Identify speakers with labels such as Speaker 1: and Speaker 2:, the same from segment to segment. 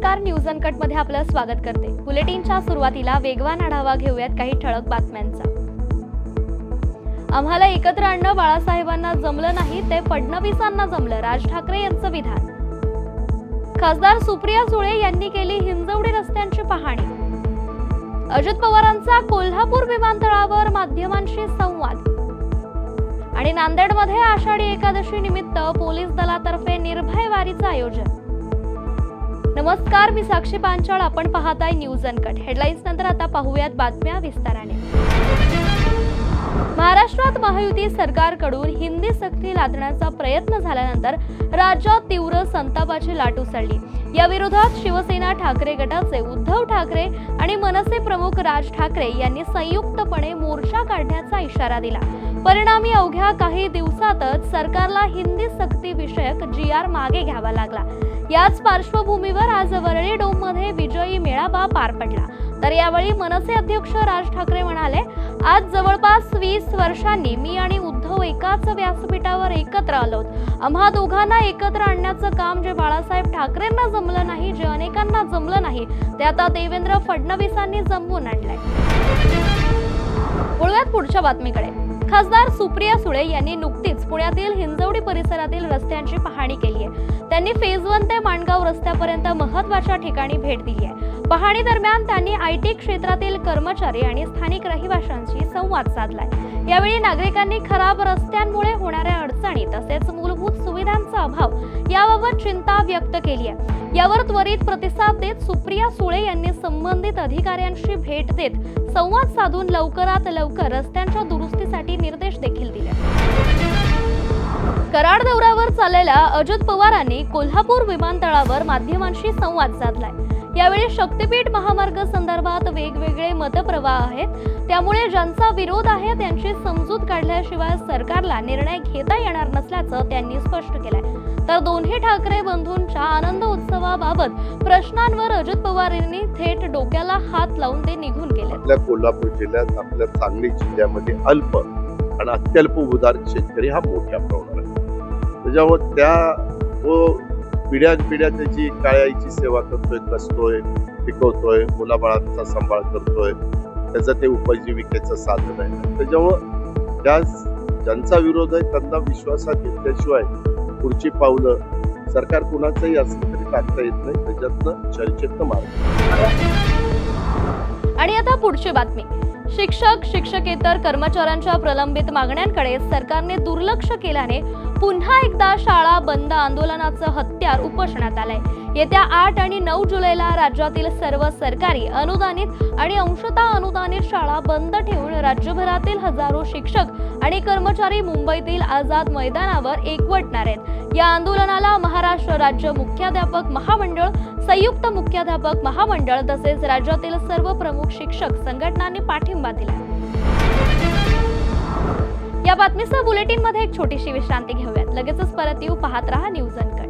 Speaker 1: नमस्कार न्यूज अनकटमध्ये आपलं स्वागत करते. बुलेटिनच्या सुरुवातीला वेगवान आढावा घेऊयात काही ठळक बातम्यांचा. आम्हाला एकत्र आणणं बाळासाहेबांना जमलं नाही ते फडणवीसांना जमलं राज ठाकरे यांचं विधान. खासदार सुप्रिया सुळे यांनी केली हिंजवडी रस्त्यांची पाहणी. अजित पवारांचा कोल्हापूर विमानतळावर माध्यमांशी संवाद. आणि नांदेडमध्ये आषाढी एकादशी निमित्त पोलीस दलातर्फे निर्भय वारीचं आयोजन. नमस्कार मी साक्षी पांचाळ. आपण पाहताय न्यूज अनकट. हेडलाईन्स नंतर आता पाहूयात बातम्या विस्ताराने. महाराष्ट्रात महायुती सरकारकडून हिंदी सक्ती लादण्याचा प्रयत्न झाल्यानंतर राज्यात तीव्र संतापाची लाट उसळली. या विरोधात शिवसेना ठाकरे गटाचे उद्धव ठाकरे आणि मनसे प्रमुख राज ठाकरे यांनी संयुक्तपणे मोर्चा काढण्याचा इशारा दिला. परिणामी अवघ्या काही दिवसातच सरकारला हिंदी सक्ती विषयक जी आर मागे घ्यावा लागला. याच पार्श्वभूमीवर आज वरळी डोममध्ये विजयी मेळावा पार पडला. तर यावेळी मनसे अध्यक्ष राज ठाकरे म्हणाले आज जवळपास वीस वर्षांनी मी आणि उद्धव एकाच व्यासपीठावर एकत्र आलोत. आम्हा दोघांना एकत्र आणण्याचं काम जे बाळासाहेब ठाकरेंना जमलं नाही जे अनेकांना जमलं नाही ते आता देवेंद्र फडणवीसांनी जमवून आणलंय. पुढच्या बातमीकडे. खासदार सुप्रिया सुळे यांनी नुकतीच पुण्यातील हिंजवडी परिसरातील रस्त्यांची पाहणी केली आहे. त्यांनी फेज वन ते माणगाव रस्त्यापर्यंत महत्त्वाच्या ठिकाणी भेट दिली आहे. पाहणी दरम्यान त्यांनी आय टी क्षेत्रातील कर्मचारी आणि स्थानिक रहिवाशांशी संवाद साधलाय. यावेळी नागरिकांनी खराब रस्त्यांमुळे होणाऱ्या अडचणी तसेच मूलभूत सुविधांचा अभाव याबाबत चिंता व्यक्त केली आहे. यावर त्वरित प्रतिसाद देत सुप्रिया सुळे यांनी संबंधित अधिकाऱ्यांशी भेट देत संवाद साधून लवकरात लवकर रस्त्यांच्या दुरुस्तीसाठी निर्देश देखील दिले. कराड दौऱ्यावर चाललेल्या अजित पवारांनी कोल्हापूर विमानतळावर माध्यमांशी संवाद साधलाय. यावेळी शक्तीपीठ महामार्ग संदर्भात वेगवेगळे मतप्रवाह आहेत. त्यामुळे ज्यांचा विरोध आहे त्यांची समजूत काढल्याशिवाय सरकारला निर्णय घेता येणार नसल्याचं त्यांनी स्पष्ट केलंय. तर दोन्ही ठाकरे बंधूंच्या आनंद उत्सवाबाबत प्रश्नांवर अजित पवार यांनी थेट डोक्याला हात लावून ते निघून गेले
Speaker 2: आपल्या कोल्हापूर जिल्ह्यात आपल्या सांगली जिल्ह्यामध्ये अल्प आणि अत्यल्प उदार शेतकरी हा मोठ्या प्रमाणात त्याच्यामुळे त्या तो पिढ्यान पिढ्या त्याची काळ्याईची सेवा करतोय कसतोय पिकवतोय मुलाबाळांचा सांभाळ करतोय त्याचं ते उपजीविकेचं साधन आहे. त्याच्यामुळं त्या ज्यांचा विरोध आहे त्यांना विश्वासात घेतल्याशिवाय पुढची पावलं सरकार कुणाचंही असलं तरी टाकता येत नाही. त्याच्यातनं चर्चेतनं मार्ग.
Speaker 1: आणि आता पुढची बातमी. शिक्षक शिक्षकेतर कर्मचाऱ्यांच्या प्रलंबित मागण्यांकडे सरकारने दुर्लक्ष केल्याने पुन्हा एकदा शाळा बंद आंदोलनाचं हत्यार उपोषणात आलंय. येत्या आठ आणि नऊ जुलैला राज्यातील सर्व सरकारी अनुदानित आणि अंशतः अनुदानित शाळा बंद ठेवून राज्यभरातील हजारो शिक्षक आणि कर्मचारी मुंबईतील आझाद मैदानावर एकवटणार आहेत. या आंदोलनाला महाराष्ट्र राज्य मुख्याध्यापक महामंडळ संयुक्त मुख्याध्यापक महामंडळ तसेच राज्यातील सर्व प्रमुख शिक्षक संघटनांनी पाठिंबा दिला. या बातमीसह बुलेटिनमध्ये एक छोटीशी विश्रांती घेऊयात. लगेचच परत येऊ. पाहत रहा news uncut.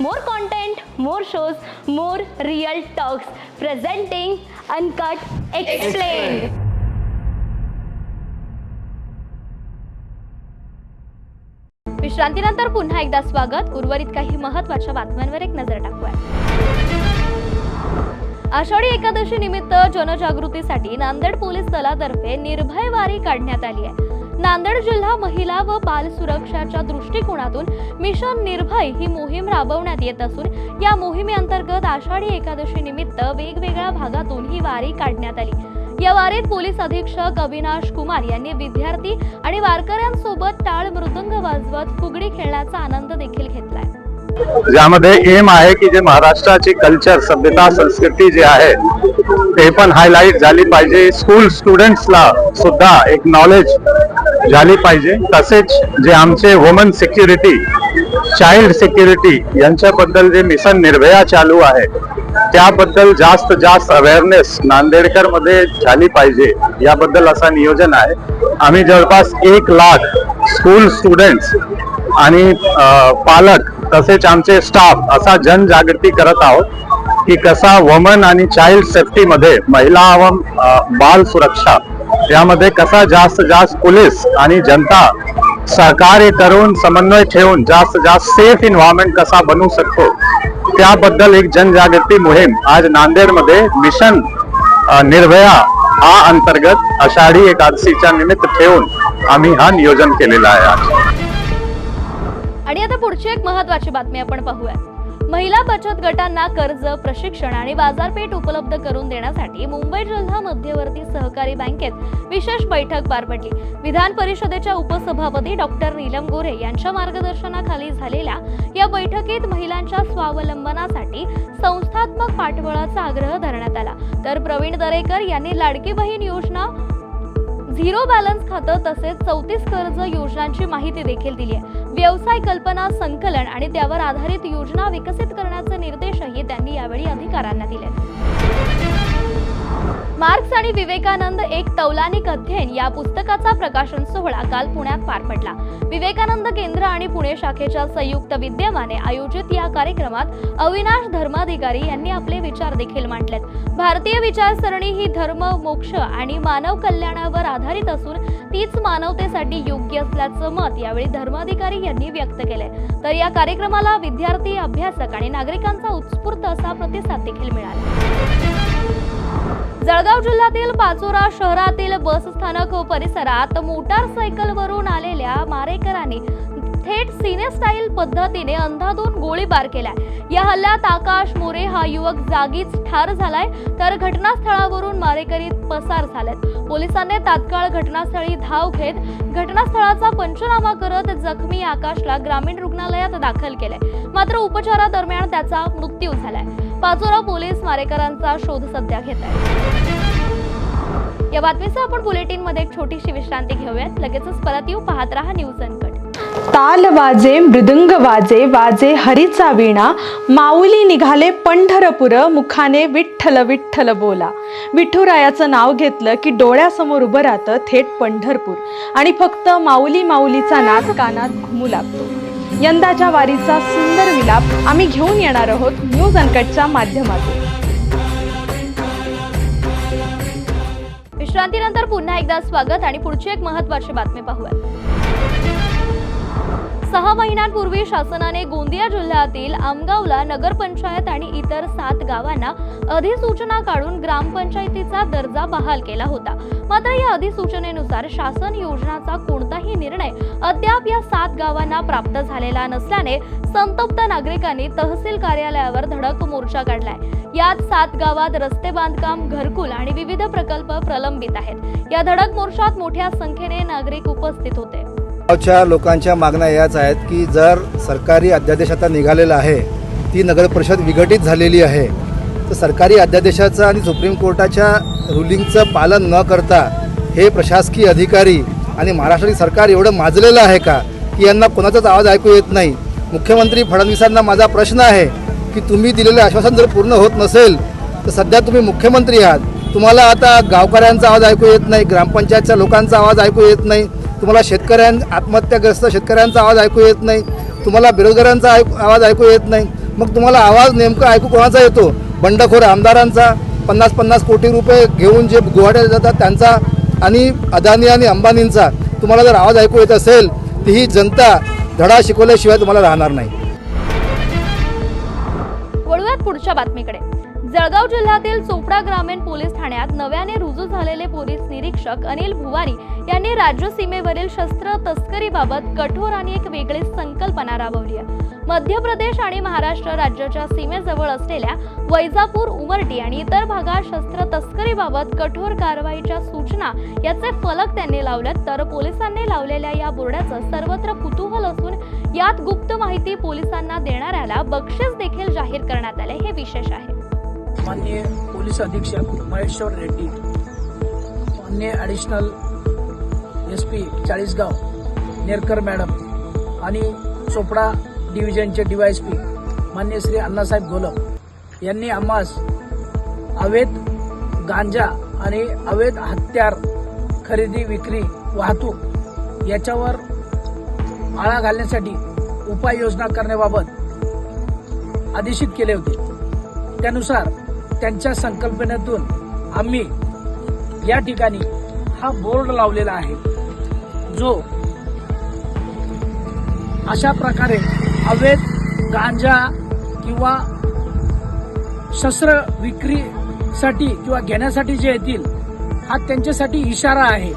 Speaker 3: More content more shows more real talks presenting uncut explain
Speaker 1: विश्रांतीनंतर पुन्हा एकदा स्वागत. उर्वरित काही महत्त्वाच्या बातम्यांवर एक नजर टाकूया. आषाढी एकादशी निमित्त जनजागृतीसाठी नांदेड पोलीस दलातर्फे निर्भय वारी काढण्यात आली आहे. नांदेड जिल्हा महिला व बाल सुरक्षाच्या दृष्टिकोनातून मिशन निर्भय ही मोहीम राबवण्यात येत असून या मोहिमेअंतर्गत आषाढी एकादशी निमित्त वेगवेगळ्या भागातून ही वारी काढण्यात आली. या वारीत पोलीस अधीक्षक अविनाश कुमार यांनी विद्यार्थी आणि वारकऱ्यांसोबत टाळ मृदंग वाजवत फुगडी खेळण्याचा आनंद देखील घेतलाय.
Speaker 4: ज्यामध्ये एम आहे की जे महाराष्ट्राची कल्चर सभ्यता संस्कृती जी आहे ते पण हायलाईट झाली पाहिजे. स्कूल स्टुडंट्सला सुद्धा एक नॉलेज झाली पाहिजे. तसेच जे आमचे वुमन सिक्युरिटी चाइल्ड सिक्युरिटी यांच्याबद्दल जे मिशन निर्भया चालू आहे त्याबद्दल जास्त जास्त अवेअरनेस नांदेडकरमध्ये झाली पाहिजे. याबद्दल असा नियोजन आहे. आम्ही जवळपास एक लाख स्कूल स्टुडंट्स आणि पालक तसेच आमचे स्टाफ असा जनजागृती करत आहोत की कसा वमन आणि चाइल्ड सेफ्टीमध्ये महिला व बाल सुरक्षा यामध्ये कसा जास्त जास्त पोलीस आणि जनता सहकार्य करून समन्वय ठेवून जास्त जास्त सेफ इन्व्हायरमेंट कसा बनवू शकतो त्याबद्दल एक जनजागृती मोहीम आज नांदेडमध्ये मिशन निर्भया हा अंतर्गत आषाढी एकादशीच्या निमित्त ठेवून आम्ही हा नियोजन केलेला आहे आज.
Speaker 1: आणि आता पुढची एक महत्वाची बातमी आपण पाहूया महिला बचत गटांना कर्ज प्रशिक्षण आणि बाजारपेठ उपलब्ध करून देण्यासाठी मुंबई जिल्हा मध्यवर्ती सहकारी बँकेत विशेष बैठक पार पडली. विधान परिषदेच्या उपसभापती डॉक्टर नीलम गोरे यांच्या मार्गदर्शनाखाली झालेल्या या बैठकीत महिलांच्या स्वावलंबनासाठी संस्थात्मक पाठबळाचा आग्रह धरण्यात आला. तर प्रवीण दरेकर यांनी लाडकी बहीण योजना झिरो बॅलन्स खातं तसेच चौतीस कर्ज योजनांची माहिती देखील दिली आहे. व्यवसाय कल्पना संकलन आणि त्यावर आधारित योजना विकसित करण्याचे निर्देशही त्यांनी यावेळी अधिकाऱ्यांना दिले. मार्क्स आणि विवेकानंद एक तौलानिक अध्ययन या पुस्तकाचा प्रकाशन सोहळा काल पुण्यात पार पडला. विवेकानंद केंद्र आणि पुणे शाखेच्या संयुक्त विद्यमाने आयोजित या कार्यक्रमात अविनाश धर्माधिकारी यांनी आपले विचार देखील मांडलेत. भारतीय विचारसरणी ही धर्म मोक्ष आणि मानव कल्याणावर आधारित असून तीच मानवतेसाठी योग्य असल्याचं मत यावेळी धर्माधिकारी यांनी व्यक्त केले तर या कार्यक्रमाला विद्यार्थी अभ्यासक आणि नागरिकांचा उत्स्फूर्त असा प्रतिसाद देखील मिळाला. जळगाव जिल्ह्यातील पाचोरा शहरातील बस स्थानक परिसरात मोटारसायकलवरून आलेल्या मारेकरांनी थेट सिने स्टाईल पद्धतीने अंधाधून गोळीबार केलाय. या हल्ल्यात आकाश मोरे हा युवक जागीच ठार झालाय तर घटनास्थळावरून मारेकरी पसार झालेत. पोलिसांनी तात्काळ घटनास्थळी धाव घेत घटनास्थळाचा पंचनामा करत जखमी आकाशला ग्रामीण रुग्णालयात दाखल केलंय. मात्र उपचारादरम्यान त्याचा मृत्यू झालाय. पाचोरा पोलीस मारेकरांचा शोध सध्या घेत आहेत. या बातमीसह आपण बुलेटिनमध्ये एक छोटीशी विश्रांती घेऊयात. लगेचच परत येऊ. पाहत रहा न्यूज अनकट
Speaker 5: ताल वाजे मृदुंग वाजे वाजे हरीचा वीणा. माऊली निघाले पंढरपुर. मुखाने विठ्ठल विठ्ठल बोला. विठुरायाचं नाव घेतलं की डोळ्यासमोर उभं राहतं थेट पंढरपूर. आणि फक्त माऊली माऊलीचा नाद कानात घुमू लागतो. यंदाच्या वारीचा सुंदर विलाप आम्ही घेऊन येणार आहोत न्यूज अनकटच्या माध्यमातून.
Speaker 1: विश्रांतीनंतर पुन्हा एकदा स्वागत आणि पुढची एक महत्वाची बातमी पाहूया सहा महिन्यांपूर्वी शासनाने गोंदिया जिल्ह्यातील आमगावला नगरपंचायत आणि इतर सात गावांना अधिसूचना काढून ग्रामपंचायतीचा दर्जा बहाल केला होता. मात्र या अधिसूचनेनुसार शासन योजनाचा कोणताही निर्णय अद्याप या सात गावांना प्राप्त झालेला नसल्याने संतप्त नागरिकांनी तहसील कार्यालयावर धडक मोर्चा काढलाय. यात सात गावात रस्ते बांधकाम घरकुल आणि विविध प्रकल्प प्रलंबित आहेत. या धडक मोर्चात मोठ्या संख्येने नागरिक उपस्थित होते.
Speaker 6: गावच्या लोकांच्या मागण्या याच आहेत की जर सरकारी अध्यादेश आता निघालेला आहे ती नगर परिषद विघटित झालेली आहे तर सरकारी अध्यादेशाचं आणि सुप्रीम कोर्टाच्या रुलिंगचं पालन न करता हे प्रशासकीय अधिकारी आणि महाराष्ट्रातील सरकार एवढं माजलेलं आहे का की यांना कोणाचाच आवाज ऐकू येत नाही? मुख्यमंत्री फडणवीसांना माझा प्रश्न आहे की तुम्ही दिलेलं आश्वासन जर पूर्ण होत नसेल तर सध्या तुम्ही मुख्यमंत्री आहात. तुम्हाला आता गावकऱ्यांचा आवाज ऐकू येत नाही ग्रामपंचायतच्या लोकांचा आवाज ऐकू येत नाही. तुम्हाला शेतकऱ्यां आत्महत्याग्रस्त शेतकऱ्यांचा आवाज ऐकू येत नाही. तुम्हाला बेरोजगारांचा ऐकू आवाज ऐकू येत नाही. मग तुम्हाला आवाज नेमका ऐकू कोणाचा येतो? बंडखोर आमदारांचा. पन्नास पन्नास कोटी रुपये घेऊन जे गुवाहाटीला जातात त्यांचा आणि अदानी आणि अंबानींचा. तुम्हाला जर आवाज ऐकू येत असेल तर ही जनता धडा शिकवल्याशिवाय तुम्हाला राहणार नाही.
Speaker 1: वळूयात पुढच्या बातमीकडे. जळगाव जिल्ह्यातील चोपडा ग्रामीण पोलीस ठाण्यात नव्याने रुजू झालेले पोलीस निरीक्षक अनिल भुवारी यांनी राज्य सीमेवरील शस्त्र तस्करीबाबत कठोर आणि एक वेगळी संकल्पना राबवली आहे. मध्य प्रदेश आणि महाराष्ट्र राज्याच्या सीमेजवळ असलेल्या वैजापूर उमरटी आणि इतर भागात शस्त्र तस्करीबाबत कठोर कारवाईच्या सूचना याचे फलक त्यांनी लावलेत तर पोलिसांनी लावलेल्या या बोर्डाचं सर्वत्र कुतूहल असून यात गुप्त माहिती पोलिसांना देणाऱ्याला बक्षीस देखील जाहीर करण्यात आले. हे विशेष आहे.
Speaker 7: माननीय पोलीस अधीक्षक महेश्वर रेड्डी माननीय additional S P Chalisgaon Nerkar madam आणि चोपडा डिव्हिजनचे डी वाय एस पी माननीय श्री अण्णासाहेब घोलप यांनी आम्हास अवैध गांजा आणि अवैध हत्यार खरेदी विक्री वाहतूक याच्यावर आळा घालण्यासाठी उपाययोजना करण्याबाबत आदेशित केले होते. त्यानुसार त्यांच्या संकल्पनेतून आम्ही या ठिकाणी हा बोर्ड लावलेला आहे जो अशा प्रकारे अवैध गांजा किंवा शस्त्र विक्रीसाठी किंवा घेण्यासाठी जे येतील हा त्यांच्यासाठी इशारा आहे.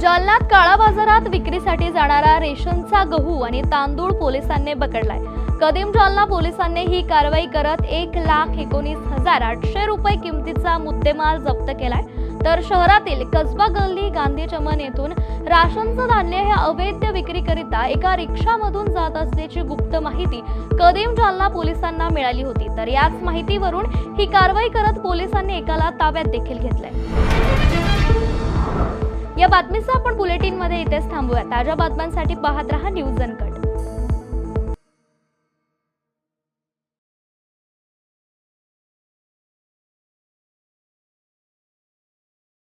Speaker 1: जालन्यात काळा बाजारात विक्रीसाठी जाणारा रेशनचा गहू आणि तांदूळ पोलिसांनी पकडलाय. कदीम जालना पोलिसांनी ही कारवाई करत एक लाख एकोणीस हजार आठशे रुपये किमतीचा मुद्देमाल जप्त केलाय. तर शहरातील कसबा गल्ली गांधी चमन येथून राशनचं धान्य हे अवैध विक्रीकरिता एका रिक्षामधून जात असल्याची गुप्त माहिती कदीम जालना पोलिसांना मिळाली होती. तर याच माहितीवरून ही कारवाई करत पोलिसांनी एकाला ताब्यात देखील घेतलंय. या बातमीचं आपण बुलेटिनमध्ये इथेच थांबूया. ताज्या बातम्यांसाठी पाहत रहा न्यूज अनकट.